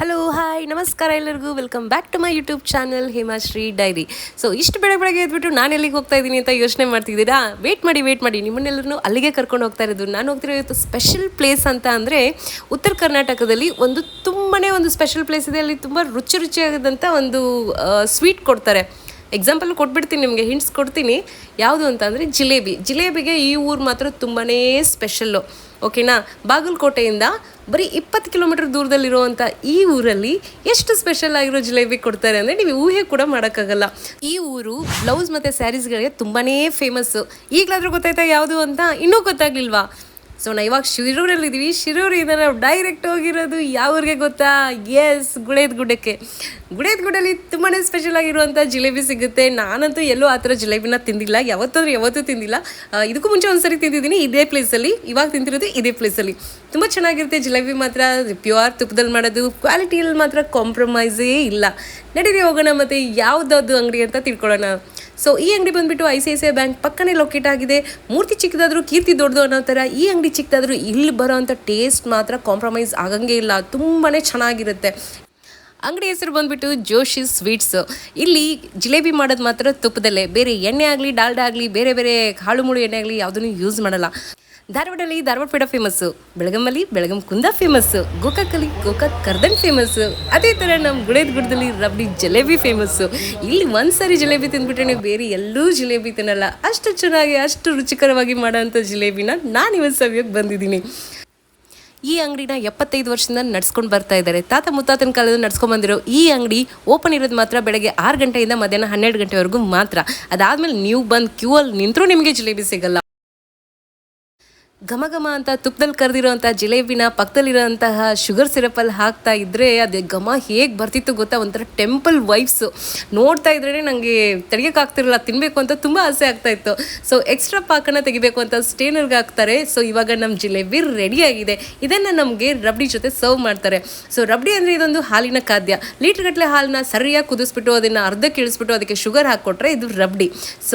Hello hi ನಮಸ್ಕಾರ ಎಲ್ಲರಿಗೂ. Welcome back to my YouTube channel Hemashree diary so ಇಷ್ಟು ಬೆಳಗ್ಗೆ ಬೆಳಗ್ಗೆ ಎದ್ಬಿಟ್ಟು ನಾನು ಎಲ್ಲಿಗೆ ಹೋಗ್ತಾ ಇದ್ದೀನಿ ಅಂತ ಯೋಚನೆ ಮಾಡ್ತಿದ್ದೀರಾ? ವೇಟ್ ಮಾಡಿ ವೇಟ್ ಮಾಡಿ. ನಿಮ್ಮನ್ನೆಲ್ಲರೂ ಅಲ್ಲಿಗೆ ಕರ್ಕೊಂಡು ಹೋಗ್ತಾ ಇರೋದು. ನಾನು ಹೋಗ್ತಿರೋ ಇವತ್ತು ಸ್ಪೆಷಲ್ ಪ್ಲೇಸ್ ಅಂತ ಅಂದರೆ ಉತ್ತರ ಕರ್ನಾಟಕದಲ್ಲಿ ಒಂದು ತುಂಬಾ ಒಂದು ಸ್ಪೆಷಲ್ ಪ್ಲೇಸ್ ಇದೆ. ಅಲ್ಲಿ ತುಂಬ ರುಚಿ ರುಚಿಯಾದಂಥ ಒಂದು ಸ್ವೀಟ್ ಕೊಡ್ತಾರೆ. ಎಕ್ಸಾಂಪಲ್ ಕೊಟ್ಬಿಡ್ತೀನಿ, ನಿಮಗೆ ಹಿಂಟ್ಸ್ ಕೊಡ್ತೀನಿ. ಯಾವುದು ಅಂತಂದರೆ ಜಿಲೇಬಿ. ಜಿಲೇಬಿಗೆ ಈ ಊರು ಮಾತ್ರ ತುಂಬಾ ಸ್ಪೆಷಲ್ಲು ಓಕೆನಾ ಬಾಗಲಕೋಟೆಯಿಂದ ಬರೀ ಇಪ್ಪತ್ತು ಕಿಲೋಮೀಟರ್ ದೂರದಲ್ಲಿರುವಂಥ ಈ ಊರಲ್ಲಿ ಎಷ್ಟು ಸ್ಪೆಷಲ್ ಆಗಿರೋ ಜಿಲೇಬಿ ಕೊಡ್ತಾರೆ ಅಂದರೆ ನೀವು ಊಹೆ ಕೂಡ ಮಾಡೋಕ್ಕಾಗಲ್ಲ. ಈ ಊರು ಬ್ಲೌಸ್ ಮತ್ತು ಸ್ಯಾರೀಸ್ಗಳಿಗೆ ತುಂಬಾ ಫೇಮಸ್ಸು ಈಗಲಾದರೂ ಗೊತ್ತಾಯ್ತಾ ಯಾವುದು ಅಂತ? ಇನ್ನೂ ಗೊತ್ತಾಗ್ಲಿಲ್ವಾ? ಸೊ ನಾ ಇವಾಗ ಶಿರೂರಲ್ಲಿದ್ದೀವಿ ಶಿರೂರಿಂದ ನಾವು ಡೈರೆಕ್ಟ್ ಹೋಗಿರೋದು ಯಾವ್ರಿಗೆ ಗೊತ್ತಾ? ಎಸ್ ಗುಡೇದ ಗುಡ್ಡಕ್ಕೆ ಗುಡೇದ ಗುಡ್ಡಲ್ಲಿ ತುಂಬಾ ಸ್ಪೆಷಲ್ ಆಗಿರುವಂಥ ಜಿಲೇಬಿ ಸಿಗುತ್ತೆ. ನಾನಂತೂ ಎಲ್ಲೂ ಆ ಥರ ಜಿಲೇಬಿನ ತಿಂದಿಲ್ಲ. ಯಾವತ್ತಾದ್ರೂ ಯಾವತ್ತೂ ತಿಂದಿಲ್ಲ. ಇದಕ್ಕೂ ಮುಂಚೆ ಒಂದ್ಸರಿ ತಿಂದಿದ್ದೀನಿ. ಇದೇ ಪ್ಲೇಸಲ್ಲಿ. ಇವಾಗ ತಿಂತಿರೋದು ಇದೇ ಪ್ಲೇಸಲ್ಲಿ. ತುಂಬ ಚೆನ್ನಾಗಿರುತ್ತೆ ಜಿಲೇಬಿ ಮಾತ್ರ. ಪ್ಯೂರ್ ತುಪ್ಪದಲ್ಲಿ ಮಾಡೋದು. ಕ್ವಾಲಿಟಿಯಲ್ಲಿ ಮಾತ್ರ ಕಾಂಪ್ರಮೈಸೇ ಇಲ್ಲ. ನಡೀರಿ ಹೋಗೋಣ ಮತ್ತು ಯಾವುದಾದ್ರು ಅಂಗಡಿ ಅಂತ ತಿಳ್ಕೊಳ್ಳೋಣ. ಸೊ ಈ ಅಂಗಡಿ ಬಂದ್ಬಿಟ್ಟು I C I C I bank ಪಕ್ಕನೇ locate ಆಗಿದೆ. ಮೂರ್ತಿ ಚಿಕ್ಕದಾದರೂ, ಕೀರ್ತಿ ದೊಡ್ಡದು ಅನ್ನೋ ಥರ, ಈ ಅಂಗಡಿ ಚಿಕ್ಕದಾದ್ರೂ ಇಲ್ಲಿ ಬರೋ ಅಂಥ ಟೇಸ್ಟ್ ಮಾತ್ರ ಕಾಂಪ್ರಮೈಸ್ ಆಗಂಗೆ ಇಲ್ಲ. ತುಂಬಾ ಚೆನ್ನಾಗಿರುತ್ತೆ. ಅಂಗಡಿ ಹೆಸರು ಬಂದ್ಬಿಟ್ಟು ಜೋಶಿ ಸ್ವೀಟ್ಸ್. ಇಲ್ಲಿ ಜಿಲೇಬಿ ಮಾಡೋದು ಮಾತ್ರ ತುಪ್ಪದಲ್ಲೇ. ಬೇರೆ ಎಣ್ಣೆ ಆಗಲಿ, ಡಾಲ್ಡಾ ಆಗಲಿ, ಬೇರೆ ಬೇರೆ ಕಾಳು ಮುಳು ಎಣ್ಣೆ ಆಗಲಿ ಯಾವುದನ್ನು ಯೂಸ್ ಮಾಡಲ್ಲ. ಧಾರವಾಡಲ್ಲಿ ಧಾರವಾಡ ಪೇಡ ಫೇಮಸ್ಸು ಬೆಳಗಮ್ಮಲ್ಲಿ ಬೆಳಗಂ ಕುಂದ ಫೇಮಸ್ಸು ಗೋಕಾಕಲ್ಲಿ ಗೋಕಾಕ್ ಕರ್ದನ್ ಫೇಮಸ್ಸು ಅದೇ ಥರ ನಮ್ಮ ಗುಡೇದ ಗುಡ್ದಲ್ಲಿ ರಬ್ಡಿ ಜಲೇಬಿ ಫೇಮಸ್ಸು ಇಲ್ಲಿ ಒಂದು ಸಾರಿ ಜಿಲೇಬಿ ತಿಂದ್ಬಿಟ್ರೆ ನೀವು ಬೇರೆ ಎಲ್ಲೂ ಜಿಲೇಬಿ ತಿನ್ನಲ್ಲ. ಅಷ್ಟು ಚೆನ್ನಾಗಿ, ಅಷ್ಟು ರುಚಿಕರವಾಗಿ ಮಾಡೋಂಥ ಜಿಲೇಬಿನ ನಾನು ಇವತ್ತು ಸವಿಯೋಕ್ಕೆ ಬಂದಿದ್ದೀನಿ. ಈ ಅಂಗಡಿನ ಎಪ್ಪತ್ತೈದು ವರ್ಷದಿಂದ ನಡ್ಸ್ಕೊಂಡು ಬರ್ತಾ ಇದ್ದಾರೆ. ತಾತ ಮುತ್ತಾತನ ಕಾಲದಲ್ಲಿ ನಡ್ಸ್ಕೊಂಡ್ ಬಂದಿರೋ ಈ ಅಂಗಡಿ ಓಪನ್ ಇರೋದು ಮಾತ್ರ ಬೆಳಗ್ಗೆ ಆರು ಗಂಟೆಯಿಂದ ಮಧ್ಯಾಹ್ನ ಹನ್ನೆರಡು ಗಂಟೆವರೆಗೂ ಮಾತ್ರ. ಅದಾದಮೇಲೆ ನೀವು ಬಂದು ಕ್ಯೂ ಅಲ್ಲಿ ನಿಂತರೂ ನಿಮಗೆ ಜಿಲೇಬಿ ಸಿಗಲ್ಲ. ಘಮ ಘಮ ಅಂತ ತುಪ್ಪದಲ್ಲಿ ಕರೆದಿರೋಂಥ ಜಿಲೇಬಿನ ಪಕ್ಕದಲ್ಲಿರೋಂತಹ ಶುಗರ್ ಸಿರಪಲ್ಲಿ ಹಾಕ್ತಾ ಇದ್ರೆ ಅದು ಘಮ ಹೇಗೆ ಬರ್ತಿತ್ತು ಗೊತ್ತಾ? ಒಂಥರ ಟೆಂಪಲ್ ವೈಫ್ಸು ನೋಡ್ತಾ ಇದ್ರೇ ನನಗೆ ಆಗ್ತಿರಲ್ಲ ತಿನ್ನಬೇಕು ಅಂತ ತುಂಬ ಆಸೆ ಆಗ್ತಾ ಇತ್ತು. ಸೊ ಎಕ್ಸ್ಟ್ರಾ ಪಾಕನ ತೆಗಿಬೇಕು ಅಂತ ಸ್ಟೇನರ್ಗೆ ಹಾಕ್ತಾರೆ. ಸೊ ಇವಾಗ ನಮ್ಮ ಜಿಲೇಬಿ ರೆಡಿಯಾಗಿದೆ ಇದನ್ನು ನಮಗೆ ರಬ್ಡಿ ಜೊತೆ ಸರ್ವ್ ಮಾಡ್ತಾರೆ. ಸೊ ರಬ್ಡಿ ಅಂದರೆ ಇದೊಂದು ಹಾಲಿನ ಖಾದ್ಯ. ಲೀಟ್ರ್ ಗಟ್ಟಲೆ ಹಾಲನ್ನ ಸರಿಯಾಗಿ ಕುದಿಸ್ಬಿಟ್ಟು, ಅದನ್ನು ಅರ್ಧಕ್ಕೆ ಇಳಿಸ್ಬಿಟ್ಟು, ಅದಕ್ಕೆ ಶುಗರ್ ಹಾಕ್ಕೊಟ್ರೆ ಇದು ರಬ್ಡಿ. ಸೊ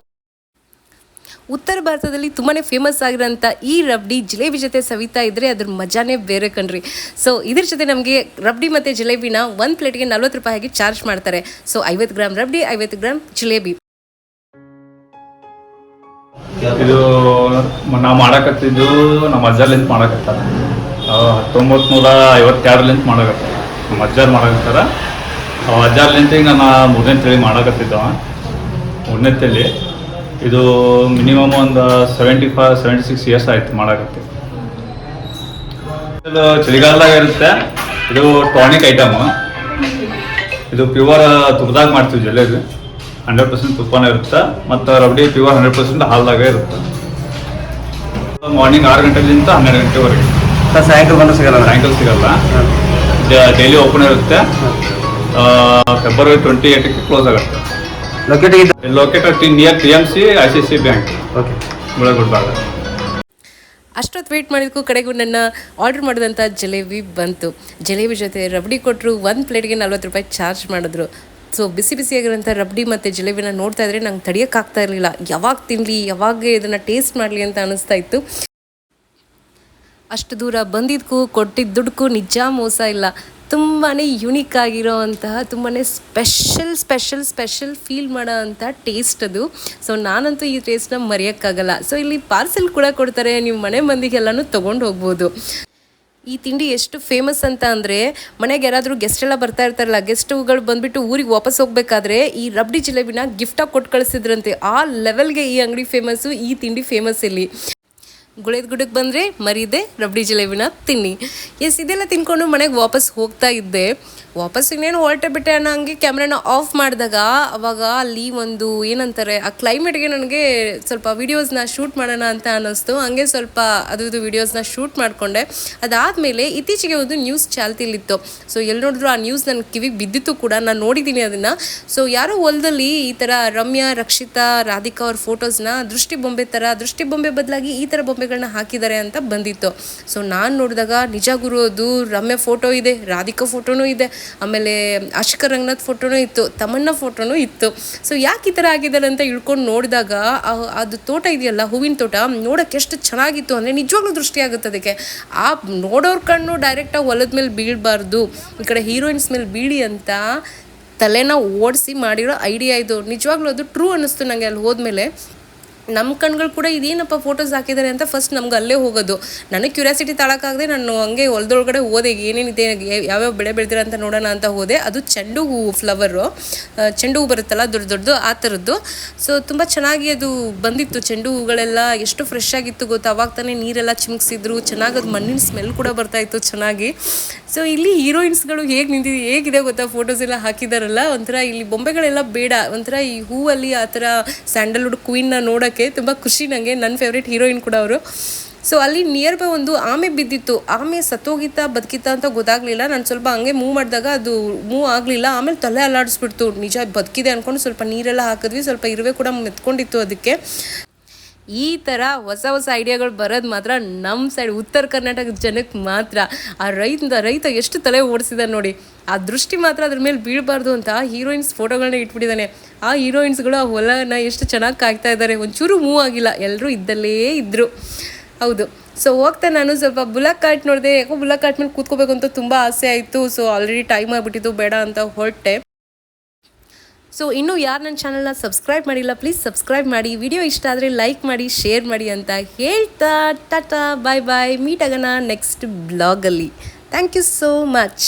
ಉತ್ತರ ಭಾರತದಲ್ಲಿ ತುಂಬಾ ಫೇಮಸ್ ಆಗಿರೋಂಥ ಈ ರಬ್ಡಿ ಜಿಲೇಬಿ ಜೊತೆ ಸವಿತಾ ಇದ್ರೆ ಅದ್ರ ಮಜಾನೇ ಬೇರೆ ಕಣ್ರಿ. ಸೊ ಇದ್ರ ಜೊತೆ ನಮಗೆ ರಬ್ಡಿ ಮತ್ತು ಜಿಲೇಬಿನ ಒಂದು ಪ್ಲೇಟ್ಗೆ ನಲ್ವತ್ತು ರೂಪಾಯಿಗೆ ಚಾರ್ಜ್ ಮಾಡ್ತಾರೆ. ಸೊ ಐವತ್ತು ಗ್ರಾಮ್ ರಬ್ಡಿ, ಐವತ್ತು ಗ್ರಾಮ್ ಜಿಲೇಬಿ. ಇದು ನಾವು ಮಾಡಕತ್ತಿದ್ದು ನಮ್ಮ ಅಜ್ಜರ್ಲಿಂತ ಮಾಡಕತ್ತಾರ. ಹತ್ತೊಂಬತ್ತು ನೂರ ಐವತ್ತೆರಡಲಿಂತ ಮಾಡಕತ್ತಾರ. ನಮ್ಮ ಅಜ್ಜಾರ್ ಮಾಡಕತ್ತಾರ. ಅಜ್ಜಾರ್ಲಿಂತ ಈಗ ನಾನು ಮೂರನೇ ತಳಿ ಮಾಡಕತ್ತಿದ್ದವ. ಮೂರನೇ ತಳಿ. ಇದು ಮಿನಿಮಮ್ ಒಂದು seventy five seventy six years ಆಯ್ತು ಮಾಡಕತ್ತೆ. ಇದು ಚಳಿಗಾಲದಾಗ ಇರುತ್ತೆ. ಇದು ಟಾನಿಕ್ ಐಟಮ್ ಇದು ಪ್ಯೂರ್ ತುಪ್ಪದಾಗ ಮಾಡ್ತೀವಿ ಜಲೇಬಿ ಹಂಡ್ರೆಡ್ ಪರ್ಸೆಂಟ್ ತುಪ್ಪನೇ ಇರುತ್ತೆ. ಮತ್ತು ರಬಡಿ ಪ್ಯೂರ್ ಹಂಡ್ರೆಡ್ ಪರ್ಸೆಂಟ್ ಹಾಲ್ದಾಗ ಇರುತ್ತೆ. ಮಾರ್ನಿಂಗ್ ಆರು ಗಂಟೆಲಿಂದ ಹನ್ನೆರಡು ಗಂಟೆವರೆಗೆ. ಸರ್ ಸಾಯಂಕಾಲ ಬಂದ್ರೆ ಸಿಗಲ್ಲ? ಸಾಯಂಕಾಲ ಸಿಗಲ್ಲ. ಡೈಲಿ ಓಪನ್ ಇರುತ್ತೆ. ಫೆಬ್ರವರಿ ಟ್ವೆಂಟಿ ಏಯ್ಟಕ್ಕೆ ಕ್ಲೋಸ್ ಆಗುತ್ತೆ. ಇದೆ located near T M C I C C bank okay ಗುಳಗುಡ್ಬಾಗ ಅಷ್ಟೊತ್ತು ಕಡೆಗೂ ನನ್ನ ಆರ್ಡರ್ ಮಾಡಿದಂಥ ಜಿಲೇಬಿ ಬಂತು. ಜಿಲೇಬಿ ಜೊತೆ ರಬಡಿ ಕೊಟ್ಟರು ಒಂದು ಪ್ಲೇಟ್ಗೆ ನಲ್ವತ್ತು ರೂಪಾಯಿ ಚಾರ್ಜ್ ಮಾಡಿದ್ರು. ಸೊ ಬಿಸಿ ಬಿಸಿಯಾಗಿರೋಂಥ ರಬಡಿ ಮತ್ತು ಜಿಲೇಬಿನ ನೋಡ್ತಾ ಇದ್ರೆ ನಂಗೆ ತಡಿಯೋಕ್ಕಾಗ್ತಾ ಇರಲಿಲ್ಲ. ಯಾವಾಗ ತಿನ್ನಲಿ ಯಾವಾಗ ಇದನ್ನು ಟೇಸ್ಟ್ ಮಾಡಲಿ ಅಂತ ಅನಿಸ್ತಾ ಇತ್ತು. ಅಷ್ಟು ದೂರ ಬಂದಿದ್ದಕ್ಕೂ ಕೊಟ್ಟಿದ್ದ ದುಡ್ಕು ನಿಜ ಮೋಸ ಇಲ್ಲ. ತುಂಬಾ ಯುನಿಕ್ ಆಗಿರೋ ಅಂತಹ ತುಂಬಾ ಸ್ಪೆಷಲ್ ಸ್ಪೆಷಲ್ ಸ್ಪೆಷಲ್ ಫೀಲ್ ಮಾಡೋ ಅಂಥ ಟೇಸ್ಟ್ ಅದು. ಸೊ ನಾನಂತೂ ಈ ಟೇಸ್ಟ್ನ ಮರೆಯೋಕ್ಕಾಗಲ್ಲ. ಸೊ ಇಲ್ಲಿ ಪಾರ್ಸೆಲ್ ಕೂಡ ಕೊಡ್ತಾರೆ. ನೀವು ಮನೆ ಮಂದಿಗೆಲ್ಲನೂ ತೊಗೊಂಡು ಹೋಗ್ಬೋದು. ಈ ತಿಂಡಿ ಎಷ್ಟು ಫೇಮಸ್ ಅಂತ ಅಂದರೆ, ಮನೆಗೆ ಯಾರಾದರೂ ಗೆಸ್ಟ್ ಎಲ್ಲ ಬರ್ತಾ ಇರ್ತಾರಲ್ಲ ಗೆಸ್ಟ್ಗಳು ಬಂದ್ಬಿಟ್ಟು ಊರಿಗೆ ವಾಪಸ್ ಹೋಗಬೇಕಾದ್ರೆ ಈ ರಬ್ಡಿ ಜಿಲೇಬಿನ ಗಿಫ್ಟಾಗಿ ಕೊಟ್ಟು ಕಳಿಸಿದ್ರಂತೆ. ಆ ಲೆವೆಲ್ಗೆ ಈ ಅಂಗಡಿ ಫೇಮಸ್ಸು ಈ ತಿಂಡಿ ಫೇಮಸ್ ಇಲ್ಲಿ. ಗುಳೇದ ಗುಡಕ್ಕೆ ಬಂದರೆ ಮರೀದೆ ರಬ್ಡಿ ಜಿಲೇಬಿನ ತಿನ್ನಿ. ಎಸ್, ಇದೆಲ್ಲ ತಿನ್ಕೊಂಡು ಮನೆಗೆ ವಾಪಸ್ ಹೋಗ್ತಾ ಇದ್ದೆ. ವಾಪಸ್ ಇನ್ನೇನು ಹೊರಟೆ ಬಿಟ್ಟೆ ಅನ್ನೋ ಹಂಗೆ ಕ್ಯಾಮ್ರಾನ ಆಫ್ ಮಾಡಿದಾಗ ಅವಾಗ ಅಲ್ಲಿ ಒಂದು ಏನಂತಾರೆ, ಆ ಕ್ಲೈಮೇಟ್ಗೆ ನನಗೆ ಸ್ವಲ್ಪ ವೀಡಿಯೋಸ್ನ ಶೂಟ್ ಮಾಡೋಣ ಅಂತ ಅನ್ನಿಸ್ತು. ಹಂಗೆ ಸ್ವಲ್ಪ ಅದು ಇದು ವೀಡಿಯೋಸ್ನ ಶೂಟ್ ಮಾಡಿಕೊಂಡೆ. ಅದಾದಮೇಲೆ ಇತ್ತೀಚೆಗೆ ಒಂದು ನ್ಯೂಸ್ ಚಾಲ್ತಿಲಿತ್ತು. ಸೊ ಎಲ್ಲಿ ನೋಡಿದ್ರು ಆ ನ್ಯೂಸ್ ನನ್ನ ಕಿವಿಗೆ ಬಿದ್ದಿತ್ತು ಕೂಡ. ನಾನು ನೋಡಿದ್ದೀನಿ ಅದನ್ನು. ಸೊ, ಯಾರೋ ಹೊಲದಲ್ಲಿ ಈ ಥರ ರಮ್ಯಾ, ರಕ್ಷಿತಾ, ರಾಧಿಕಾ ಅವ್ರ ಫೋಟೋಸ್ನ ದೃಷ್ಟಿ ಬೊಂಬೆ ಥರ ದೃಷ್ಟಿ ಬೊಂಬೆ ಬದಲಾಗಿ ಈ ಥರ ಬೊಂಬೆ ಬೊಂಬೆಗಳನ್ನ ಹಾಕಿದ್ದಾರೆ ಅಂತ ಬಂದಿತ್ತು. ಸೊ ನಾನು ನೋಡಿದಾಗ ನಿಜ ಗುರು, ಅದು ರಮ್ಯ ಫೋಟೋ ಇದೆ, ರಾಧಿಕಾ ಫೋಟೋನೂ ಇದೆ, ಆಮೇಲೆ ಅಶ್ಕರ್ ರಂಗನಾಥ್ ಫೋಟೋನೂ ಇತ್ತು, ತಮನ್ನ ಫೋಟೋನೂ ಇತ್ತು. ಸೊ ಯಾಕೆ ಈ ಥರ ಆಗಿದ್ದಾರೆ ಅಂತ ಇಳ್ಕೊಂಡು ನೋಡಿದಾಗ ಅದು ತೋಟ ಇದೆಯಲ್ಲ, ಹೂವಿನ ತೋಟ ನೋಡೋಕ್ಕೆ ಎಷ್ಟು ಚೆನ್ನಾಗಿತ್ತು ಅಂದರೆ ನಿಜವಾಗ್ಲೂ ದೃಷ್ಟಿ ಆಗುತ್ತೆ ಅದಕ್ಕೆ. ಆ, ನೋಡೋರ ಕಣ್ಣು ಡೈರೆಕ್ಟಾಗಿ ಹೊಲದ ಮೇಲೆ ಬೀಳಬಾರ್ದು, ಈ ಕಡೆ ಹೀರೋಯಿನ್ಸ್ ಮೇಲೆ ಬೀಳಿ ಅಂತ ತಲೆನ ಓಡಿಸಿ ಮಾಡಿರೋ ಐಡಿಯಾ ಇದು. ನಿಜವಾಗ್ಲೂ ಅದು ಟ್ರೂ ಅನ್ನಿಸ್ತು ನನಗೆ ಅಲ್ಲಿ ಹೋದ್ಮೇಲೆ. ನಮ್ಮ ಕಣ್ಗಳು ಕೂಡ ಇದೇನಪ್ಪ ಫೋಟೋಸ್ ಹಾಕಿದ್ದಾರೆ ಅಂತ ಫಸ್ಟ್ ನಮ್ಗೆ ಅಲ್ಲೇ ಹೋಗೋದು. ನನಗೆ ಕ್ಯೂರಿಯಾಸಿಟಿ ತಾಳಕ್ಕಾಗದೆ ನಾನು ಹಂಗೆ ಹೊಲದೊಳಗಡೆ ಹೋದೆ, ಏನೇನಿದೆ, ಯಾವ್ಯಾವ ಬೆಳೆ ಬೆಳೆದಿರ ಅಂತ ನೋಡೋಣ ಅಂತ ಹೋದೆ. ಅದು ಚೆಂಡು ಹೂವು ಫ್ಲವರು ಚೆಂಡು ಹೂ ಬರುತ್ತಲ್ಲ, ದೊಡ್ಡ ದೊಡ್ಡದು, ಆ ಥರದ್ದು ಸೊ ತುಂಬ ಚೆನ್ನಾಗಿ ಅದು ಬಂದಿತ್ತು. ಚೆಂಡು ಹೂಗಳೆಲ್ಲ ಎಷ್ಟು ಫ್ರೆಶ್ ಆಗಿತ್ತು ಗೊತ್ತು? ಅವಾಗ ತಾನೇ ನೀರೆಲ್ಲ ಚಿಮ್ಕಿಸಿದ್ರು. ಚೆನ್ನಾಗಿ ಅದು ಮಣ್ಣಿನ ಸ್ಮೆಲ್ ಕೂಡ ಬರ್ತಾಯಿತ್ತು ಚೆನ್ನಾಗಿ. ಸೊ ಇಲ್ಲಿ ಹೀರೋಯಿನ್ಸ್ಗಳು ಹೇಗೆ ನಿಂತಿದೆ, ಹೇಗಿದೆ ಗೊತ್ತಾ? ಫೋಟೋಸ್ ಎಲ್ಲ ಹಾಕಿದಾರಲ್ಲ, ಒಂಥರ ಇಲ್ಲಿ ಬೊಂಬೆಗಳೆಲ್ಲ ಬೇಡ. ಒಂಥರ ಈ ಹೂವಲ್ಲಿ ಆ ಥರ ಸ್ಯಾಂಡಲ್ವುಡ್ ಕ್ವೀನ್ನ ನೋಡೋಕ್ಕೆ ತುಂಬ ಖುಷಿ ನನಗೆ ನನ್ನ ಫೇವ್ರೇಟ್ ಹೀರೋಯಿನ್ ಕೂಡ ಅವರು. ಸೊ ಅಲ್ಲಿ ನಿಯರ್ ಬೈ ಒಂದು ಆಮೆ ಬಿದ್ದಿತ್ತು. ಆಮೆ ಸತ್ತೋಗಿತ್ತಾ, ಬದುಕಿತ್ತಾ ಅಂತ ಗೊತ್ತಾಗಲಿಲ್ಲ. ನಾನು ಸ್ವಲ್ಪ ಹಂಗೆ ಮೂವ್ ಮಾಡಿದಾಗ ಅದು ಮೂವ್ ಆಗಲಿಲ್ಲ. ಆಮೇಲೆ ತಲೆ ಅಲ್ಲಾಡಿಸ್ಬಿಡ್ತು. ನಿಜ ಬದುಕಿದೆ ಅಂದ್ಕೊಂಡು ಸ್ವಲ್ಪ ನೀರೆಲ್ಲ ಹಾಕಿದ್ವಿ. ಸ್ವಲ್ಪ ಇರುವೆ ಕೂಡ ಮೆತ್ಕೊಂಡಿತ್ತು ಅದಕ್ಕೆ. ಈ ಥರ ಹೊಸ ಹೊಸ ಐಡಿಯಾಗಳು ಬರೋದು ಮಾತ್ರ ನಮ್ಮ ಸೈಡ್ ಉತ್ತರ ಕರ್ನಾಟಕದ ಜನಕ್ಕೆ ಮಾತ್ರ. ಆ ರೈತ ರೈತ ಎಷ್ಟು ತಲೆ ಓಡಿಸಿದಾನೆ ನೋಡಿ. ಆ ದೃಷ್ಟಿ ಮಾತ್ರ ಅದ್ರ ಮೇಲೆ ಬೀಳಬಾರ್ದು ಅಂತ ಹೀರೋಯಿನ್ಸ್ ಫೋಟೋಗಳನ್ನ ಇಟ್ಬಿಟ್ಟಿದ್ದಾನೆ ಆ ಹೀರೋಯಿನ್ಸ್ಗಳು ಆ ಹೊಲನ ಎಷ್ಟು ಚೆನ್ನಾಗಿ ಕಾಯ್ತಾ ಇದ್ದಾರೆ ಒಂಚೂರು ಮೂವ್ ಆಗಿಲ್ಲ. ಎಲ್ಲರೂ ಇದ್ದಲ್ಲೇ ಇದ್ದರು ಹೌದು. ಸೊ ಹೋಗ್ತಾ ನಾನು ಸ್ವಲ್ಪ ಬುಲಕ್ ಕಾಟ್ ನೋಡಿದೆ. ಯಾಕೋ ಬುಲಕ್ ಕಾಟ್ ಮೇಲೆ ಕೂತ್ಕೋಬೇಕು ಅಂತ ತುಂಬ ಆಸೆ ಆಯಿತು. ಸೊ ಆಲ್ರೆಡಿ ಟೈಮ್ ಆಗಿಬಿಟ್ಟಿತ್ತು ಬೇಡ ಅಂತ ಹೊರಟೆ. ಸೊ ಇನ್ನೂ ಯಾರು ನನ್ನ ಚಾನಲ್ನ ಸಬ್ಸ್ಕ್ರೈಬ್ ಮಾಡಿಲ್ಲ ಪ್ಲೀಸ್ ಸಬ್ಸ್ಕ್ರೈಬ್ ಮಾಡಿ. ವಿಡಿಯೋ ಇಷ್ಟ ಆದರೆ ಲೈಕ್ ಮಾಡಿ ಶೇರ್ ಮಾಡಿ ಅಂತ ಹೇಳ್ತಾ ಟಾಟಾ. ಬಾಯ್ ಬಾಯ್ ಮೀಟ್ ಆಗೋಣ ನೆಕ್ಸ್ಟ್ ಬ್ಲಾಗಲ್ಲಿ ಥ್ಯಾಂಕ್ ಯು ಸೋ ಮಚ್